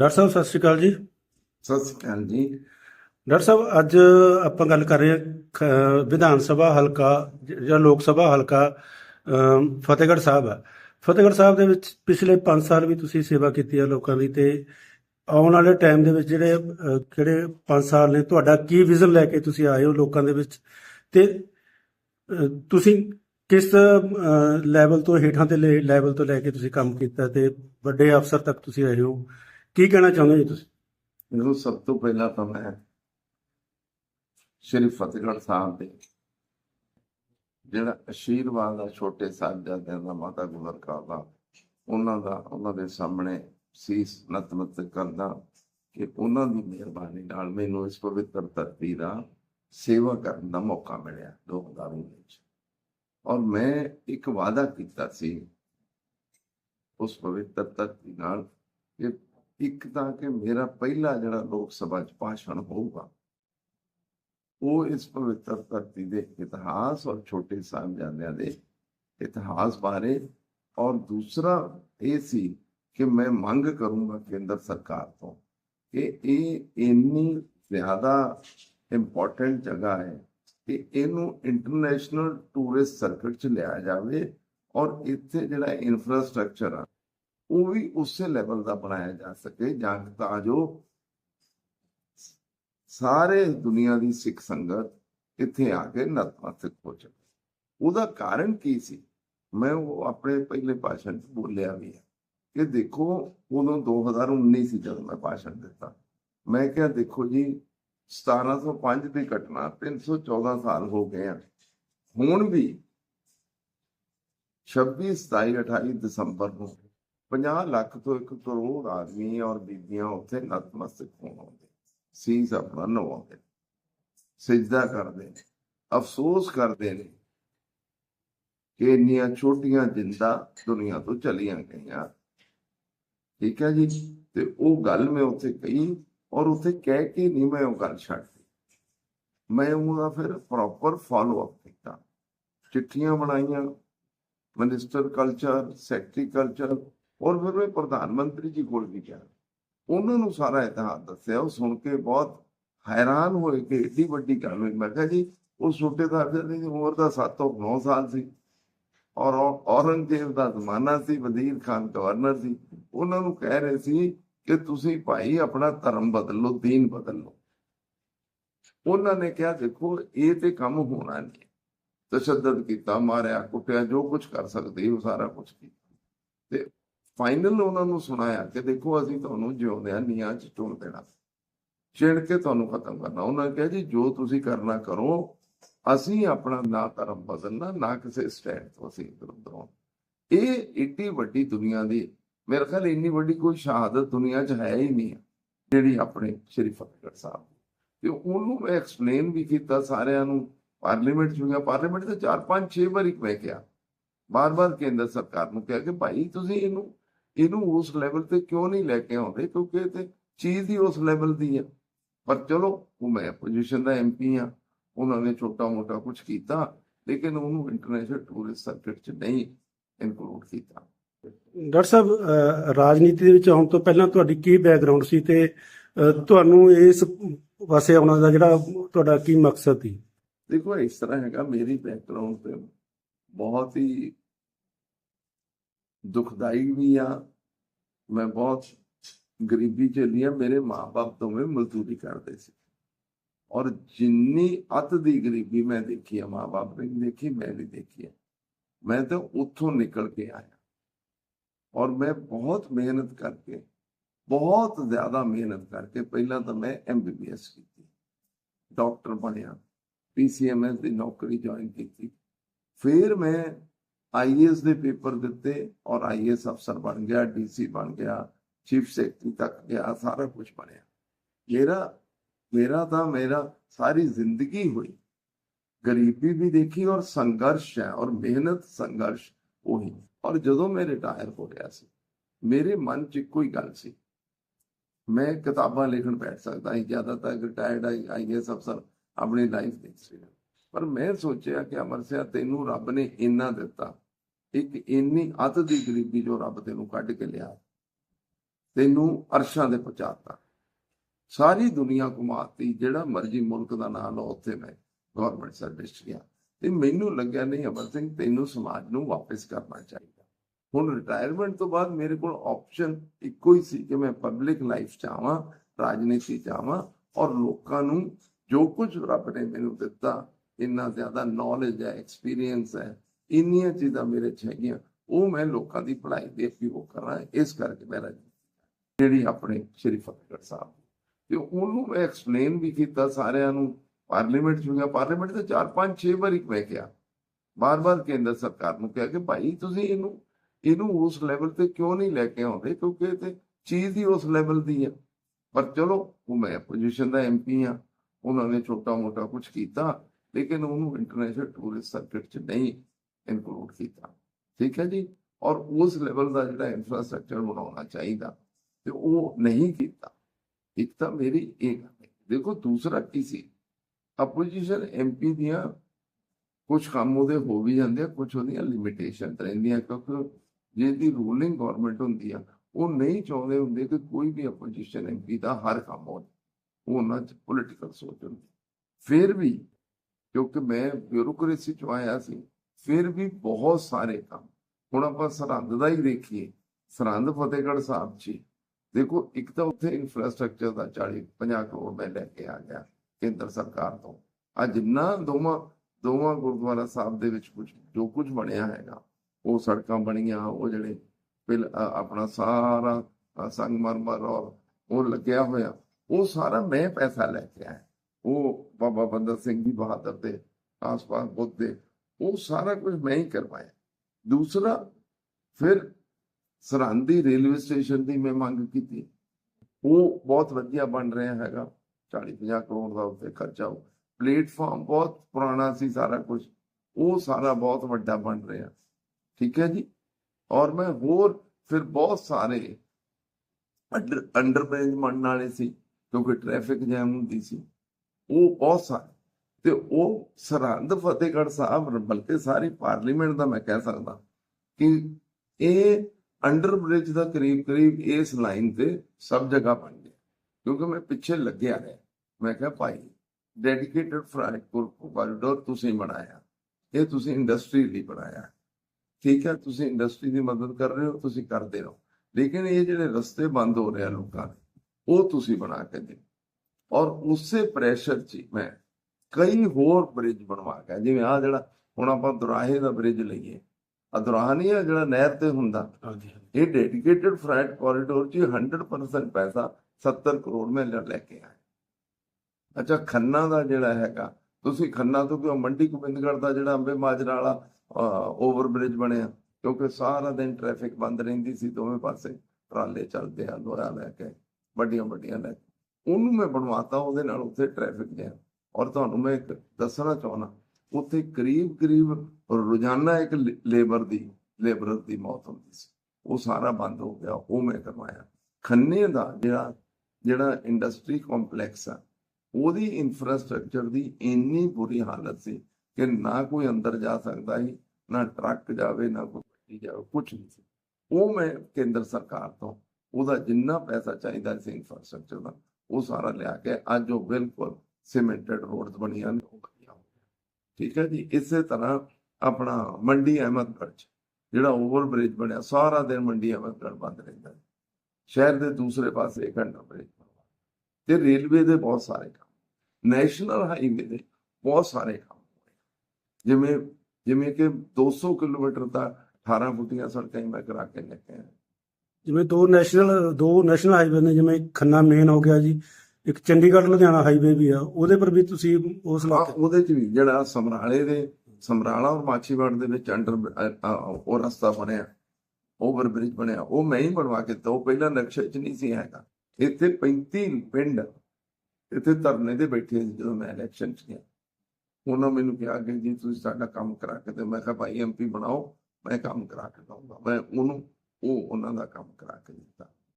Doctor ਸਾਹਿਬ ਸਤਿ ਸ਼੍ਰੀ ਅਕਾਲ ਜੀ। ਸਤਿ ਸ਼੍ਰੀ ਅਕਾਲ ਜੀ। ਡਾਕਟਰ ਸਾਹਿਬ ਅੱਜ ਆਪਾਂ ਗੱਲ ਕਰ ਰਹੇ ਹਾਂ ਵਿਧਾਨ ਸਭਾ ਹਲਕਾ ਜ- ਲੋਕ ਸਭਾ ਹਲਕਾ ਫਤਿਹਗੜ੍ਹ ਸਾਹਿਬ ਹੈ। ਫਤਿਹਗੜ੍ਹ ਸਾਹਿਬ ਦੇ ਵਿੱਚ ਪਿਛਲੇ 5 ਸਾਲ ਵੀ ਤੁਸੀਂ ਸੇਵਾ ਕੀਤੀ ਹੈ ਲੋਕਾਂ ਦੀ ਤੇ ਆਉਣ ਵਾਲੇ ਟਾਈਮ ਦੇ ਵਿੱਚ ਜਿਹੜੇ ਅ, ਕਿਹੜੇ 5 ਸਾਲ ਨੇ ਤੁਹਾਡਾ ਕੀ ਵਿਜ਼ਨ ਲੈ ਕੇ ਤੁਸੀਂ ਆਏ ਹੋ ਲੋਕਾਂ ਦੇ ਵਿੱਚ? ਤੇ ਤੁਸੀਂ ਕਿਸ ਲੈਵਲ ਤੋਂ ਹੇਠਾਂ ਤੇ ਲੈਵਲ ਤੋਂ ਲੈ ਕੇ ਤੁਸੀਂ ਕੰਮ ਕੀਤਾ ਤੇ ਵੱਡੇ ਅਫਸਰ ਤੱਕ ਤੁਸੀਂ ਰਹੇ ਹੋ? ਕੀ ਕਹਿਣਾ ਚਾਹੁੰਦੇ ਜੀ ਤੁਸੀਂ? ਮੈਨੂੰ ਸਭ ਤੋਂ ਪਹਿਲਾਂ ਤਾਂ ਮੈਂ ਸ਼੍ਰੀ ਫਤਿਹਗੜ੍ਹ ਸਾਹਿਬ ਦੇ ਜਿਹੜਾ ਅਸ਼ੀਰਵਾਦ ਆ ਛੋਟੇ ਸਾਹਿਬਜ਼ਾਦਿਆਂ ਦਾ, ਮਾਤਾ ਗੁਜਰ ਕੌਰ ਦਾ, ਉਹਨਾਂ ਦਾ, ਉਹਨਾਂ ਦੇ ਸਾਹਮਣੇ ਸੀਸ ਨਤਮਸਤਕ ਕਰਦਾ ਕਿ ਉਹਨਾਂ ਦੀ ਮਿਹਰਬਾਨੀ ਨਾਲ ਮੈਨੂੰ ਇਸ ਪਵਿੱਤਰ ਧਰਤੀ ਦਾ ਸੇਵਾ ਕਰਨ ਦਾ ਮੌਕਾ ਮਿਲਿਆ 2019 ਵਿੱਚ ਔਰ ਮੈਂ ਇੱਕ ਵਾਅਦਾ ਕੀਤਾ ਸੀ ਉਸ ਪਵਿੱਤਰ ਧਰਤੀ ਨਾਲ ਕਿ ਇੱਕ ਤਾਂ ਕਿ ਮੇਰਾ ਪਹਿਲਾ ਜਿਹੜਾ ਲੋਕ ਸਭਾ ਚ ਭਾਸ਼ਣ ਹੋਊਗਾ, ਉਹ ਇਸ ਪਵਿੱਤਰ ਧਰਤੀ ਦੇ ਇਤਿਹਾਸ ਔਰ ਛੋਟੇ ਸਾਹਿਬਜ਼ਾਦਿਆਂ ਦੇ ਇਤਿਹਾਸ ਬਾਰੇ, ਔਰ ਦੂਸਰਾ ਇਹ ਸੀ ਕਿ ਮੈਂ ਮੰਗ ਕਰੂੰਗਾ ਕੇਂਦਰ ਸਰਕਾਰ ਤੋਂ ਕਿ ਇਹ ਇੰਨੀ ਜ਼ਿਆਦਾ ਇੰਪੋਰਟੈਂਟ ਜਗ੍ਹਾ ਹੈ ਕਿ ਇਹਨੂੰ ਇੰਟਰਨੈਸ਼ਨਲ ਟੂਰਿਸਟ ਸਰਕਟ ਚ ਲਿਆ ਜਾਵੇ ਔਰ ਇੱਥੇ ਜਿਹੜਾ ਇਨਫਰਾਸਟ੍ਰਕਚਰ ਆ ਉਹ ਵੀ ਉਸੇ ਲੈਵਲ ਦਾ ਬਣਾਇਆ ਜਾ ਸਕੇ, ਜਾਂ ਤਾਂ ਜੋ ਸਾਰੇ ਦੁਨੀਆ ਦੀ ਸਿੱਖ ਸੰਗਤ ਇੱਥੇ ਆ ਕੇ ਨਤਮਸਤਕ ਹੋ ਸਕੇ ਉਹਦਾ ਕਾਰਨ ਕੀ ਸੀ? ਮੈਂ ਉਹ ਆਪਣੇ ਪਹਿਲੇ ਭਾਸ਼ਣ 'ਚ ਬੋਲਿਆ ਵੀ ਹੈ ਕਿ ਦੇਖੋ, ਉਦੋਂ 2019 ਸੀ ਜਦੋਂ ਮੈਂ ਭਾਸ਼ਣ ਦਿੱਤਾ। ਮੈਂ ਕਿਹਾ, ਦੇਖੋ ਜੀ 1705 ਦੀ ਘਟਨਾ 314 ਸਾਲ ਹੋ ਗਏ ਆ। ਹੁਣ ਵੀ 26 27 28 ਦਸੰਬਰ ਨੂੰ 50 ਲੱਖ ਤੋਂ ਇੱਕ ਕਰੋੜ ਆਦਮੀ ਔਰ ਬੀਬੀਆਂ ਉੱਥੇ ਨਤਮਸਤਕ ਹੋਣ ਆਉਂਦੇ ਸੀਸ ਆਪਣਾ ਨਵਾਉਂਦੇ ਸਜਦਾ ਕਰਦੇ ਨੇ। ਅਫਸੋਸ ਕਰਦੇ ਨੇ ਕਿ ਇੰਨੀਆਂ ਛੋਟੀਆਂ ਜਿੰਦਾ ਦੁਨੀਆ ਤੋਂ ਚਲੀਆਂ ਗਈਆਂ। ਠੀਕ ਹੈ ਜੀ? ਤੇ ਉਹ ਗੱਲ ਮੈਂ ਉੱਥੇ ਕਹੀ ਔਰ ਉੱਥੇ ਕਹਿ ਕੇ ਨਹੀਂ ਮੈਂ ਉਹ ਗੱਲ ਛੱਡਦੀ। ਮੈਂ ਉਹਦਾ ਫਿਰ ਪ੍ਰੋਪਰ ਫਾਲੋ ਅਪ ਕੀਤਾ। ਚਿੱਠੀਆਂ ਬਣਾਈਆਂ। ਮਿਨਿਸਟਰ ਕਲਚਰ ਸੈਕਟਰੀ ਕਲਚਰ ਔਰ ਫਿਰ ਮੈਂ ਪ੍ਰਧਾਨ ਮੰਤਰੀ ਜੀ ਕੋਲ ਵੀ ਗਿਆ। ਉਹਨਾਂ ਨੂੰ ਸਾਰਾ ਇਤਿਹਾਸ ਦੱਸਿਆ। ਉਹ ਸੁਣ ਕੇ ਬਹੁਤ ਹੈਰਾਨ ਹੋਏ ਕਿ ਏਡੀ ਵੱਡੀ ਗੱਲ ਹੋਈ। ਮੈਂ ਕਿਹਾ ਜੀ, ਉਹ ਛੋਟੇ ਦੀ ਉਮਰ ਦਾ 7 ਤੋਂ 9 ਸਾਲ ਸੀ। ਔਰ ਔਰੰਗਜ਼ੇਬ ਦਾ ਜ਼ਮਾਨਾ ਸੀ, ਵਜ਼ੀਰ ਖਾਨ ਗਵਰਨਰ ਸੀ। ਉਹਨਾਂ ਨੂੰ ਕਹਿ ਰਹੇ ਸੀ ਕਿ ਤੁਸੀਂ ਭਾਈ ਆਪਣਾ ਧਰਮ ਬਦਲ ਲਓ ਦੀਨ ਬਦਲ। ਲਓ ਉਹਨਾਂ ਨੇ ਕਿਹਾ, ਦੇਖੋ, ਇਹ ਤੇ ਕੰਮ ਹੋਣਾ ਨਹੀਂ। ਤਸ਼ੱਦਦ ਕੀਤਾ, ਮਾਰਿਆ, ਕੁੱਟਿਆ, ਜੋ ਕੁਝ ਕਰ ਸਕਦੇ ਉਹ ਸਾਰਾ ਕੁਝ ਕੀਤਾ। ਤੇ ਫਾਈਨਲ ਉਹਨਾਂ ਨੂੰ ਸੁਣਾਇਆ ਕਿ ਦੇਖੋ ਅਸੀਂ ਤੁਹਾਨੂੰ ਜਿਉਂਦਿਆਂ ਨੀਆਂ ਚ ਟੁਣ ਦੇਣਾ। ਛੇੜ ਕੇ ਤੁਹਾਨੂੰ ਖਤਮ ਕਰਨਾ। ਉਹਨਾਂ ਨੇ ਕਿਹਾ ਜੀ ਜੋ ਤੁਸੀਂ ਕਰਨਾ ਕਰੋ ਅਸੀਂ ਆਪਣਾ ਨਾ ਧਰਮ ਬਦਲਣਾ ਨਾ ਕਿਸੇ ਸਟੈਂਡ ਤੋਂ ਅਸੀਂ ਇੱਧਰ ਇਹ ਏਡੀ ਵੱਡੀ ਦੁਨੀਆ ਦੀ ਮੇਰੇ ਖਿਆਲ ਇੰਨੀ ਵੱਡੀ ਕੋਈ ਸ਼ਹਾਦਤ ਦੁਨੀਆ 'ਚ ਹੈ ਹੀ ਨਹੀਂ ਹੈ, ਜਿਹੜੀ ਆਪਣੇ ਸ਼੍ਰੀ ਫਤਿਹਗੜ੍ਹ ਸਾਹਿਬ ਤੇ ਉਹਨੂੰ ਮੈਂ ਐਕਸਪਲੇਨ ਵੀ ਕੀਤਾ ਸਾਰਿਆਂ ਨੂੰ ਪਾਰਲੀਮੈਂਟ 'ਚ ਗਿਆ। ਪਾਰਲੀਮੈਂਟ ਤੇ 4 5 6 ਵਾਰੀ ਮੈਂ ਕਿਹਾ। ਬਾਰ-ਬਾਰ ਕੇਂਦਰ ਸਰਕਾਰ ਨੂੰ ਕਿਹਾ ਕਿ ਭਾਈ ਤੁਸੀਂ ਇਹਨੂੰ ਇਹਨੂੰ ਉਸ ਲੈਵਲ ਤੇ ਕਿਉਂ ਨਹੀਂ ਲੈ ਕੇ ਆਉਂਦੇ? ਕਿਉਂਕਿ ਤੇ ਚੀਜ਼ ਹੀ ਉਸ ਲੈਵਲ ਦੀ ਹੈ ਪਰ ਚਲੋ ਉਹ ਮੈਂ ਪੋਜੀਸ਼ਨ ਦਾ ਐਮਪੀ ਆ। ਉਹਨਾਂ ਨੇ ਛੋਟਾ ਮੋਟਾ ਕੁਝ ਕੀਤਾ ਲੇਕਿਨ ਉਹਨੂੰ ਇੰਟਰਨੈਸ਼ਨਲ ਟੂਰਿਸਟ ਸਰਕਟ 'ਚ ਨਹੀਂ ਇਨਕਲੂਡ ਕੀਤਾ। ਡਾਕਟਰ ਸਾਹਿਬ ਰਾਜਨੀਤੀ ਦੇ ਵਿੱਚ ਆਉਣ ਤੋਂ ਪਹਿਲਾਂ ਤੁਹਾਡੀ ਕੀ ਬੈਕਗ੍ਰਾਉਂਡ ਸੀ ਤੇ ਤੁਹਾਨੂੰ ਇਸ ਪਾਸੇ ਆਉਣ ਦਾ ਜਿਹੜਾ ਤੁਹਾਡਾ ਕੀ ਮਕਸਦ ਸੀ? ਦੇਖੋ ਇਸ ਤਰ੍ਹਾਂ ਹੈਗਾ ਮੇਰੀ ਬੈਕਗ੍ਰਾਉਂਡ ਤੇ ਬਹੁਤ ਹੀ ਦੁਖਦਾਈ ਵੀ ਆ। ਮੈਂ ਬਹੁਤ ਗਰੀਬੀ ਚ ਲਿਆ ਮੇਰੇ ਮਾਪੇ ਦੋਵੇਂ ਮਜ਼ਦੂਰੀ ਕਰਦੇ ਸੀ। ਔਰ ਜਿੰਨੀ ਅਤ ਦੀ ਗਰੀਬੀ ਮੈਂ ਦੇਖੀ ਆ ਮਾਪੇ ਨੇ ਦੇਖੀ, ਮੈਂ ਵੀ ਦੇਖੀ ਆ। ਮੈਂ ਤਾਂ ਉੱਥੋਂ ਨਿਕਲ ਕੇ ਆਇਆ। ਔਰ ਮੈਂ ਬਹੁਤ ਮਿਹਨਤ ਕਰਕੇ, ਬਹੁਤ ਜ਼ਿਆਦਾ ਮਿਹਨਤ ਕਰਕੇ ਪਹਿਲਾਂ ਤਾਂ ਮੈਂ ਐਮਬੀਬੀਐਸ ਕੀਤੀ। ਡਾਕਟਰ ਬਣਿਆ ਪੀਸੀਐਮਐਸ ਦੀ ਨੌਕਰੀ ਜੁਆਇਨ ਕੀਤੀ। ਫਿਰ ਮੈਂ ਆਈਏਐਸ ਦੇ ਪੇਪਰ ਦਿੱਤੇ ਔਰ ਆਈਏਐਸ ਅਫਸਰ ਬਣ ਗਿਆ, ਡੀਸੀ ਬਣ ਗਿਆ, ਚੀਫ ਸੈਕਟਰੀ ਤੱਕ ਗਿਆ, ਸਾਰਾ ਕੁਝ ਬਣਿਆ। ਮੇਰਾ ਮੇਰਾ ਤਾਂ ਮੇਰਾ ਸਾਰੀ ਜ਼ਿੰਦਗੀ ਹੋਈ। ਗਰੀਬੀ ਵੀ ਦੇਖੀ ਔਰ ਸੰਘਰਸ਼ ਹੈ ਔਰ ਮਿਹਨਤ, ਸੰਘਰਸ਼ ਉਹੀ। ਔਰ ਜਦੋਂ ਮੈਂ ਰਿਟਾਇਰ ਹੋ ਰਿਹਾ ਸੀ, ਮੇਰੇ ਮਨ 'ਚ ਇੱਕੋ ਹੀ ਗੱਲ ਸੀ। ਮੈਂ ਕਿਤਾਬਾਂ ਲਿਖਣ ਬੈਠ ਸਕਦਾ ਸੀ, ਜ਼ਿਆਦਾਤਰ ਰਿਟਾਇਰਡ ਆਈਏਐਸ ਅਫਸਰ ਆਪਣੀ ਲਾਈਫ ਦੇਖ ਸੀ ਪਰ ਮੈਂ ਸੋਚਿਆ ਕਿ ਅਮਰ ਸਿਆ ਤੈਨੂੰ ਰੱਬ ਨੇ ਇੰਨਾ ਦਿੱਤਾ। ਇੱਕ ਇੰਨੀ ਅਤ ਦੀ ਗਰੀਬੀ ਜੋ ਰੱਬ ਤੈਨੂੰ ਕੱਢ ਕੇ ਲਿਆ। ਤੈਨੂੰ ਅਰਸ਼ਾਂ ਦੇ ਪਹੁੰਚਾਤਾ। ਸਾਰੀ ਦੁਨੀਆ ਘੁਮਾਤੀ, ਜਿਹੜਾ ਮਰਜ਼ੀ ਮੁਲਕ ਦਾ ਨਾਮ ਲਓ, ਉੱਥੇ ਮੈਂ ਗਵਰਨਮੈਂਟ ਸਰਵਿਸ ਗਿਆ। ਤੇ ਮੈਨੂੰ ਲੱਗਿਆ, ਨਹੀਂ ਅਮਰ ਸਿੰਘ, ਤੈਨੂੰ ਸਮਾਜ ਨੂੰ ਵਾਪਸ ਕਰਨਾ ਚਾਹੀਦਾ। ਹੁਣ ਰਿਟਾਇਰਮੈਂਟ ਤੋਂ ਬਾਅਦ ਮੇਰੇ ਕੋਲ ਆਪਸ਼ਨ ਇੱਕੋ ਹੀ ਸੀ ਕਿ ਮੈਂ ਪਬਲਿਕ ਲਾਈਫ ਚ ਆਵਾਂ, ਰਾਜਨੀਤੀ ਚ ਆਵਾਂ ਔਰ ਲੋਕਾਂ ਨੂੰ ਜੋ ਕੁਝ ਰੱਬ ਨੇ ਮੈਨੂੰ ਦਿੱਤਾ ਇੰਨਾ ਜ਼ਿਆਦਾ ਨੌਲੇਜ ਹੈ ਐਕਸਪੀਰੀਅੰਸ ਹੈ, ਇੰਨੀਆਂ ਚੀਜ਼ਾਂ ਮੇਰੇ ਚ ਹੈਗੀਆਂ, ਉਹ ਮੈਂ ਲੋਕਾਂ ਦੀ ਪੜ੍ਹਾਈ ਦੇ ਕੇ ਉਹ ਕਰਾਂ ਇਸ ਕਰਕੇ ਮੈਂ ਜਿਹੜੀ ਆਪਣੇ ਸ਼੍ਰੀ ਫਤਿਹਗੜ੍ਹ ਸਾਹਿਬ ਤੇ ਉਹਨੂੰ ਮੈਂ ਐਕਸਪਲੇਨ ਵੀ ਕੀਤਾ ਸਾਰਿਆਂ ਨੂੰ ਪਾਰਲੀਮੈਂਟ ਚ ਗਿਆ ਪਾਰਲੀਮੈਂਟ ਤੇ 4 5 6 ਵਾਰੀ ਮੈਂ ਕਿਹਾ, ਬਾਰ-ਬਾਰ ਕੇਂਦਰ ਸਰਕਾਰ ਨੂੰ ਕਿਹਾ ਕਿ ਭਾਈ ਤੁਸੀਂ ਇਹਨੂੰ ਇਹਨੂੰ ਉਸ ਲੈਵਲ ਤੇ ਕਿਉਂ ਨਹੀਂ ਲੈ ਕੇ ਆਉਂਦੇ, ਕਿਉਂਕਿ ਇਹ ਤੇ ਚੀਜ਼ ਹੀ ਉਸ ਲੈਵਲ ਦੀ ਹੈ। ਪਰ ਚਲੋ, ਉਹ ਮੈਂ ਪੋਜੀਸ਼ਨ ਦਾ ਐਮਪੀ ਆ ਉਹਨਾਂ ਨੇ ਛੋਟਾ ਮੋਟਾ ਕੁਝ ਕੀਤਾ ਲੇਕਿਨ ਉਹਨੂੰ ਇੰਟਰਨੈਸ਼ਨਲ ਟੂਰਿਸਟ ਸਰਕਟ ਚ ਨਹੀਂ ਇਨਕਲੂਡ ਕੀਤਾ ਠੀਕ ਹੈ ਜੀ ਔਰ ਉਸ ਲੈਵਲ ਦਾ ਜਿਹੜਾ ਇਨਫਰਾਸਟ੍ਰਕਚਰ ਬਣਾਉਣਾ ਚਾਹੀਦਾ ਤੇ ਉਹ ਨਹੀਂ ਕੀਤਾ ਇੱਕ ਤਾਂ ਮੇਰੀ ਇਹ ਗੱਲ ਦੇਖੋ ਦੂਸਰਾ ਕੀ ਸੀ ਆਪੋਜੀਸ਼ਨ ਐਮਪੀ ਦੀਆਂ ਕੁਝ ਕੰਮ ਉਹਦੇ ਹੋ ਵੀ ਜਾਂਦੇ ਆ ਕੁਝ ਉਹਦੀਆਂ ਲਿਮਿਟੇਸ਼ਨ ਰਹਿੰਦੀਆਂ ਕਿਉਂਕਿ ਜਿਹਦੀ ਰੂਲਿੰਗ ਗਵਰਨਮੈਂਟ ਹੁੰਦੀ ਆ ਉਹ ਨਹੀਂ ਚਾਹੁੰਦੇ ਹੁੰਦੇ ਕਿ ਕੋਈ ਵੀ ਆਪੋਜੀਸ਼ਨ ਐਮਪੀ ਦਾ ਹਰ ਕੰਮ ਹੋਵੇ ਉਹ ਉਹਨਾਂ ਚ ਪੋਲਿਟੀਕਲ ਸੋਚ ਹੁੰਦੀ ਫਿਰ ਵੀ ਕਿਉਂਕਿ ਮੈਂ ਬਿਊਰੋਕ੍ਰੇਸੀ ਚ ਆਇਆ ਸੀ ਫਿਰ ਵੀ ਬਹੁਤ ਸਾਰੇ ਕੰਮ। ਹੁਣ ਆਪਾਂ ਸਰਹੰਦ ਦਾ ਹੀ ਦੇਖੀਏ ਸਰਹੰਦ ਫਤਿਹਗੜ੍ਹ ਸਾਹਿਬ 'ਚ ਦੇਖੋ ਇੱਕ ਤਾਂ ਉੱਥੇ ਇਨਫਰਾਸਟ੍ਰਕਚਰ ਦਾ 40 50 ਕਰੋੜ ਮੈਂ ਲੈ ਕੇ ਆ ਗਿਆ ਕੇਂਦਰ ਸਰਕਾਰ ਤੋਂ। ਆ ਜਿੰਨਾ ਦੋਵਾਂ ਦੋਵਾਂ ਗੁਰਦੁਆਰਾ ਸਾਹਿਬ ਦੇ ਵਿੱਚ ਕੁਝ ਜੋ ਕੁਝ ਬਣਿਆ ਹੈਗਾ ਉਹ ਸੜਕਾਂ ਬਣੀਆਂ ਉਹ ਜਿਹੜੇ ਪਿਲ ਆਪਣਾ ਸਾਰਾ ਅ, ਸੰਗਮਰਮਰ ਔਰ ਉਹ ਲੱਗਿਆ ਹੋਇਆ ਉਹ ਸਾਰਾ ਮੈਂ ਪੈਸਾ ਲੈ ਕੇ ਆਇਆ। ਉਹ ਬਾਬਾ ਬੰਦਾ ਸਿੰਘ ਜੀ ਬਹਾਦਰ ਦੇ ਆਸ-ਪਾਸ ਬੁੱਧ ਦੇ, ਉਹ ਸਾਰਾ ਕੁਝ ਮੈਂ ਹੀ ਕਰਵਾਇਆ। ਦੂਸਰਾ, ਫਿਰ ਸਰਹੰਦੀ ਰੇਲਵੇ ਸਟੇਸ਼ਨ ਦੀ ਮੈਂ ਮੰਗ ਕੀਤੀ। ਉਹ ਬਹੁਤ ਵਧੀਆ ਬਣ ਰਿਹਾ ਹੈਗਾ। 40-50 ਕਰੋੜ ਦਾ ਉੱਤੇ ਖਰਚਾ ਹੋ ਪਲੇਟਫਾਰਮ ਬਹੁਤ ਪੁਰਾਣਾ ਸੀ ਸਾਰਾ ਕੁਝ। ਉਹ ਸਾਰਾ ਬਹੁਤ ਵੱਡਾ ਬਣ ਰਿਹਾ। ਠੀਕ ਹੈ ਜੀ? ਔਰ ਮੈਂ ਹੋਰ ਫਿਰ ਬਹੁਤ ਸਾਰੇ ਅੰਡਰ, ਅੰਡਰਬ੍ਰਿਜ ਬਣਨ ਵਾਲੇ ਸੀ, ਕਿਉਂਕਿ ਟ੍ਰੈਫਿਕ ਜੈਮ ਹੁੰਦੀ ਸੀ। ਉਹ ਬਹੁਤ ਸਾਰੇ ਤੇ ਉਹ ਸਰਹੰਦ ਫਤਿਹਗੜ੍ਹ ਸਾਹਿਬ, ਬਲਕਿ ਸਾਰੀ ਪਾਰਲੀਮੈਂਟ ਦਾ ਮੈਂ ਕਹਿ ਸਕਦਾ ਕਿ ਇਹ ਅੰਡਰ ਬ੍ਰਿਜ ਦਾ ਕਰੀਬ ਕਰੀਬ ਇਸ ਲਾਈਨ ਤੇ ਸਭ ਜਗ੍ਹਾ ਬਣ ਗਿਆ। ਕਿਉਂਕਿ ਮੈਂ ਪਿੱਛੇ ਲੱਗਿਆ ਰਿਹਾ। ਮੈਂ ਕਿਹਾ, ਭਾਈ ਡੈਡੀਕੇਟਡ ਫਰਾਈਪੁਰ ਕੋਰੀਡੋਰ ਤੁਸੀਂ ਬਣਾਇਆ। ਇਹ ਤੁਸੀਂ ਇੰਡਸਟਰੀ ਲਈ ਬਣਾਇਆ। ਠੀਕ ਹੈ, ਤੁਸੀਂ ਇੰਡਸਟਰੀ ਦੀ ਮਦਦ ਕਰ ਰਹੇ ਹੋ, ਤੁਸੀਂ ਕਰਦੇ ਰਹੋ। ਲੇਕਿਨ ਇਹ ਜਿਹੜੇ ਰਸਤੇ ਬੰਦ ਹੋ ਰਹੇ ਆ ਲੋਕਾਂ ਦੇ, ਉਹ ਤੁਸੀਂ ਬਣਾ ਕੇ ਦੇ ਔਰ ਉਸੇ ਪ੍ਰੈਸ਼ਰ 'ਚ ਮੈਂ ਕਈ ਹੋਰ ਬ੍ਰਿਜ ਬਣਵਾ ਗਿਆ ਜਿਵੇਂ ਆ ਜਿਹੜਾ ਹੁਣ ਆਪਾਂ ਦੁਰਾਹੇ ਦਾ ਬ੍ਰਿਜ ਲਈਏ। ਆ ਦੁਰਾਹਾ ਨਹੀਂ ਆ ਜਿਹੜਾ ਨਹਿਰ ਤੇ ਹੁੰਦਾ। ਇਹ ਡੈਡੀਕੇਟਡ ਫਰਾਈਟ ਕੋਰੀਡੋਰ 'ਚ 100% ਪੈਸਾ 70 ਕਰੋੜ ਮੈਂ ਲੈ ਕੇ ਆਇਆ। ਅੱਛਾ ਖੰਨਾ ਦਾ ਜਿਹੜਾ ਹੈਗਾ ਤੁਸੀਂ ਖੰਨਾ ਤੋਂ ਕਿਉਂ ਮੰਡੀ ਗੋਬਿੰਦਗੜ੍ਹ ਦਾ ਜਿਹੜਾ ਅੰਬੇ ਮਾਜਰਾ ਵਾਲਾ ਓਵਰ ਬ੍ਰਿਜ ਬਣਿਆ? ਕਿਉਂਕਿ ਸਾਰਾ ਦਿਨ ਟ੍ਰੈਫਿਕ ਬੰਦ ਰਹਿੰਦੀ ਸੀ ਦੋਵੇਂ ਪਾਸੇ। ਟਰਾਲੇ ਚੱਲਦੇ ਆ ਲੋਹਾ ਲੈ ਕੇ ਵੱਡੀਆਂ ਵੱਡੀਆਂ ਲੈ ਉਹਨੂੰ ਮੈਂ ਬਣਵਾਤਾ, ਉਹਦੇ ਨਾਲ ਉੱਥੇ ਟ੍ਰੈਫਿਕ ਜੈਮ ਔਰ ਤੁਹਾਨੂੰ ਮੈਂ ਇੱਕ ਦੱਸਣਾ ਚਾਹੁੰਦਾ, ਉੱਥੇ ਕਰੀਬ ਕਰੀਬ ਰੋਜ਼ਾਨਾ ਇੱਕ ਲੇਬਰ ਦੀ ਲੇਬਰ ਦੀ ਮੌਤ ਹੁੰਦੀ ਸੀ। ਉਹ ਸਾਰਾ ਬੰਦ ਹੋ ਗਿਆ, ਉਹ ਮੈਂ ਕਰਵਾਇਆ। ਖੰਨੇ ਦਾ ਜਿਹੜਾ ਜਿਹੜਾ ਇੰਡਸਟਰੀ ਕੰਪਲੈਕਸ ਆ, ਉਹਦੀ ਇਨਫਰਾਸਟ੍ਰਕਚਰ ਦੀ ਇੰਨੀ ਬੁਰੀ ਹਾਲਤ ਸੀ ਕਿ ਨਾ ਕੋਈ ਅੰਦਰ ਜਾ ਸਕਦਾ ਸੀ, ਨਾ ਟਰੱਕ ਜਾਵੇ, ਨਾ ਕੋਈ ਗੱਡੀ ਜਾਵੇ ਕੁਝ ਨਹੀਂ ਸੀ। ਉਹ ਮੈਂ ਕੇਂਦਰ ਸਰਕਾਰ ਤੋਂ, ਉਹਦਾ ਜਿੰਨਾ ਪੈਸਾ ਚਾਹੀਦਾ ਸੀ ਇਨਫਰਾਸਟ੍ਰਕਚਰ ਦਾ ਉਹ ਸਾਰਾ ਲਿਆ ਕੇ ਅੱਜ ਉਹ ਬਿਲਕੁਲ ਸੀਮੈਂਟਡ ਰੋਡਸ ਬਣੀਆਂ ਨੇ ਹੋ ਗਿਆ ਠੀਕ ਹੈ ਜੀ? ਇਸੇ ਤਰ੍ਹਾਂ ਆਪਣਾ ਮੰਡੀ ਅਹਿਮਦਗੜ੍ਹ 'ਚ, ਜਿਹੜਾ ਓਵਰ ਬ੍ਰਿਜ ਬਣਿਆ, ਸਾਰਾ ਦਿਨ ਮੰਡੀ ਅਹਿਮਦਗੜ੍ਹ ਬੰਦ ਰਹਿੰਦਾ ਸ਼ਹਿਰ ਦੇ ਦੂਸਰੇ ਪਾਸੇ ਇੱਕ ਘੰਟਾ ਬ੍ਰਿਜ ਬਣਵਾ ਤੇ ਰੇਲਵੇ ਦੇ ਬਹੁਤ ਸਾਰੇ ਕੰਮ। ਨੈਸ਼ਨਲ ਹਾਈਵੇ ਦੇ ਬਹੁਤ ਸਾਰੇ ਕੰਮ ਹੋਏ। ਜਿਵੇਂ ਜਿਵੇਂ ਕਿ 200 ਕਿਲੋਮੀਟਰ ਦਾ 18 ਫੁੱਟੀਆਂ ਸੜਕਾਂ ਹੀ ਮੈਂ ਕਰਾ ਕੇ ਲੈ ਕੇ ਆਇਆ। ਜਿਵੇਂ ਦੋ ਨੈਸ਼ਨਲ ਦੋ ਨੈਸ਼ਨਲ ਹਾਈਵੇ ਨੇ ਜਿਵੇਂ ਖੰਨਾ ਮੇਨ ਹੋ ਗਿਆ ਜੀ ਇੱਕ ਚੰਡੀਗੜ੍ਹ ਲੁਧਿਆਣਾ ਹਾਈਵੇ ਵੀ ਆ ਉਹਦੇ ਪਰ ਵੀ ਤੁਸੀਂ ਉਸ ਹਾਂ ਉਹਦੇ ਚ ਵੀ ਜਿਹੜਾ ਸਮਰਾਲੇ ਦੇ ਸਮਰਾਲਾ ਔਰ ਮਾਛੀਵਾੜ ਦੇ ਵਿੱਚ ਅੰਡਰ ਉਹ ਰਸਤਾ ਬਣਿਆ ਓਵਰ ਬ੍ਰਿਜ ਬਣਿਆ ਉਹ ਮੈਂ ਹੀ ਬਣਵਾ ਕੇ ਦਿੱਤਾ ਉਹ ਪਹਿਲਾਂ ਨਕਸ਼ੇ 'ਚ ਨਹੀਂ ਸੀ ਹੈਗਾ। ਇੱਥੇ 35 ਪਿੰਡ ਇੱਥੇ ਧਰਨੇ ਤੇ ਬੈਠੇ ਸੀ ਜਦੋਂ ਮੈਂ ਇਲੈਕਸ਼ਨ 'ਚ ਗਿਆ। ਉਹਨਾਂ ਮੈਨੂੰ ਕਿਹਾ ਕਿ ਜੀ ਤੁਸੀਂ ਸਾਡਾ ਕੰਮ ਕਰਾ ਕੇ ਤੇ ਮੈਂ ਕਿਹਾ ਭਾਈ ਐਮਪੀ ਬਣਾਓ ਮੈਂ ਕੰਮ ਕਰਾ ਕੇ ਦਊਂਗਾ। ਮੈਂ ਉਹਨੂੰ ਉਹ ਉਹਨਾਂ ਦਾ ਕੰਮ ਕਰਾ ਕੇ ਦਿੱਤਾ